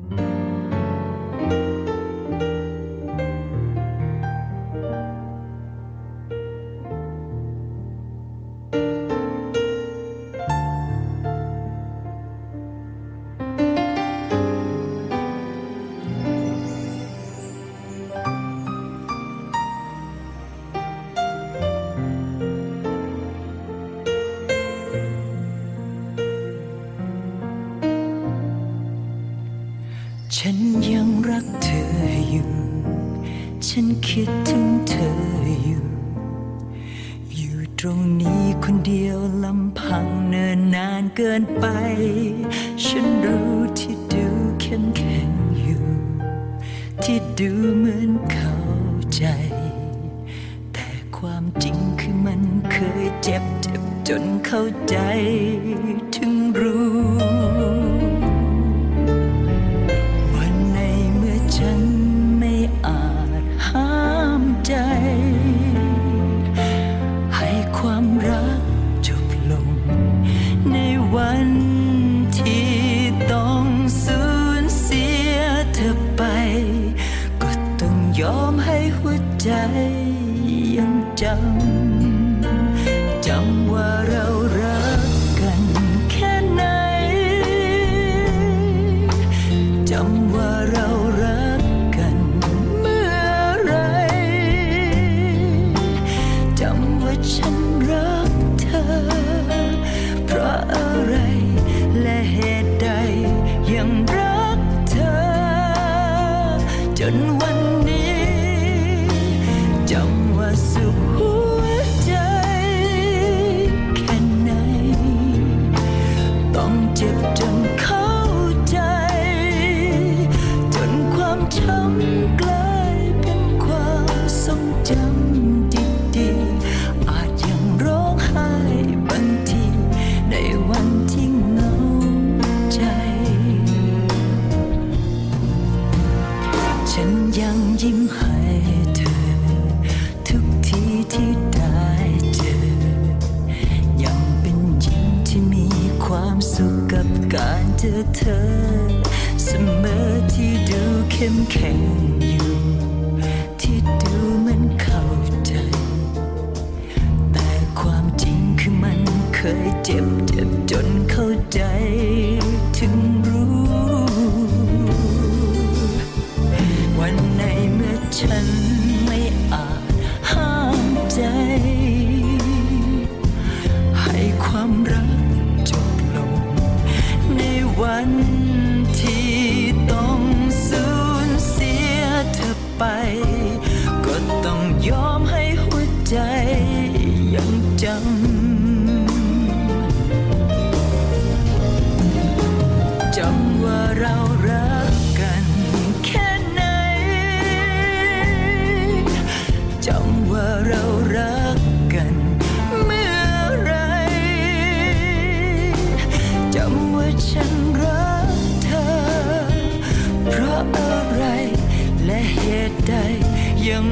Mm-hmm. ฉันยังรักเธออยู่ ฉันคิดถึงเธออยู่ อยู่ตรงนี้คนเดียวลำพังเนินนานเกินไป ฉันรู้ที่ดูเข้มแข็งอยู่ ที่ดูเหมือนเข้าใจ แต่ความจริงคือมันเคยเจ็บเจ็บจนเข้าใจ ยอมให้หัวใจยังจำจำว่าเรารักกันแค่ไหนจำว่าเรารักกันเมื่อไรจำว่าฉันรักเธอ เพราะอะไรและเหตุใดยังรักเธอ จนวัน ความช้ำกายเป็นความทรงจำดี เข้มแข็งอยู่ ที่ดูมันเข้าใจ แต่ความจริงคือมันเคยเจ็บเจ็บจนเข้าใจ ถึงรู้ วันไหนเมื่อฉันไม่อาจห้ามใจ ให้ความรักจบลงในวันำจำว่าเรารักกันแค่ไหนจำว่าเรารักกันเมื่อไรจำว่าฉันรักเธอ เพราะอะไรและเหตุใดยัง